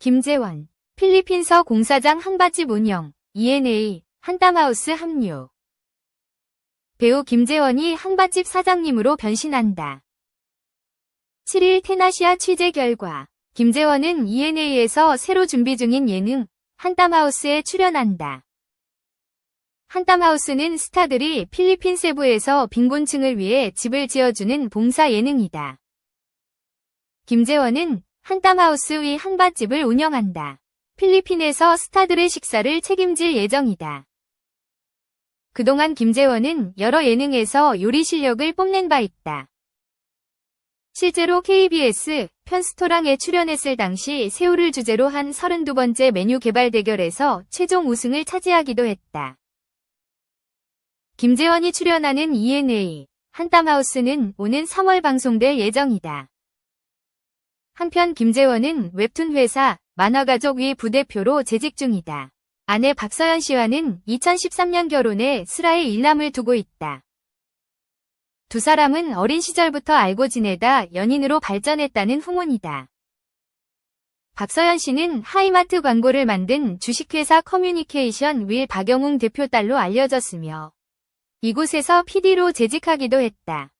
김재원, 필리핀서 공사장 한밭집 운영, ENA, 한땀하우스 합류. 배우 김재원이 한밭집 사장님으로 변신한다. 7일 테나시아 취재 결과, 김재원은 ENA에서 새로 준비 중인 예능, 한땀하우스에 출연한다. 한땀하우스는 스타들이 필리핀 세부에서 빈곤층을 위해 집을 지어주는 봉사 예능이다. 김재원은 한땀하우스 위 한밭집을 운영한다. 필리핀에서 스타들의 식사를 책임질 예정이다. 그동안 김재원은 여러 예능에서 요리 실력을 뽐낸 바 있다. 실제로 KBS 편스토랑에 출연했을 당시 새우를 주제로 한 32번째 메뉴 개발 대결에서 최종 우승을 차지하기도 했다. 김재원이 출연하는 ENA 한땀하우스는 오는 3월 방송될 예정이다. 한편 김재원은 웹툰 회사 만화가족 위 부대표로 재직 중이다. 아내 박서연 씨와는 2013년 결혼해 슬아의 일남을 두고 있다. 두 사람은 어린 시절부터 알고 지내다 연인으로 발전했다는 후문이다. 박서연 씨는 하이마트 광고를 만든 주식회사 커뮤니케이션 윌 박영웅 대표 딸로 알려졌으며 이곳에서 PD로 재직하기도 했다.